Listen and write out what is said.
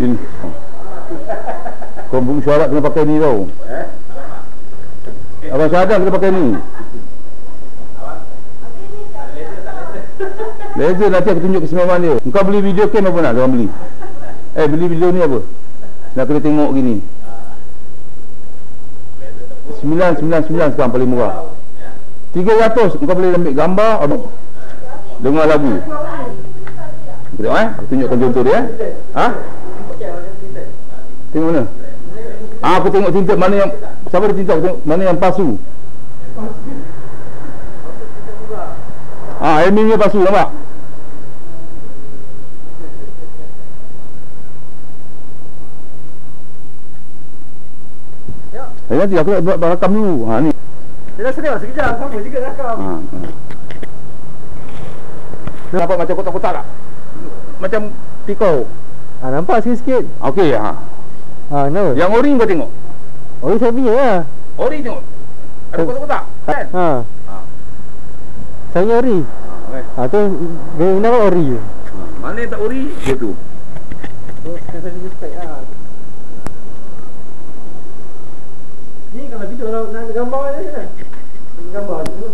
Ini. Kau buku syarat kena pakai ni tau. Abang Syahdan kena pakai ni. Laser nanti aku tunjuk kesemuan dia. Kau beli video cam apa nak? Kau beli. Eh beli video ni apa? Nak kena tengok gini. 999 sekarang paling murah. 300 kau boleh ambil gambar apa? Dengar lagu. Tengok eh, aku tunjukkan contoh dia eh. Ha? Tengok mana? Ah, aku tengok tinta mana yang siapa dia tinta aku tengok mana yang palsu. Ah, Elmi ni palsu nampak? Ya. Eh, nanti aku nak buat rakam dulu. Ha ni. Dia dah sedia sekejap sama juga rakam. Ha. ha. Nampak macam kotak-kotak tak? Macam pikau. Ha nampak sikit-sikit. Okey ha. Ha kenapa? Yang ori kau tengok. Oh saya punya lah. Ori tengok. Ada Oh. kotak-kotak. Kan? Ha. Ha. Saya punya ori. Okay. Ha tu dia nama ori. Mana yang tak ori? Dia tu. Oh, saya saya spek ah. Ni kalau video nak gambar je kan. Gambar tu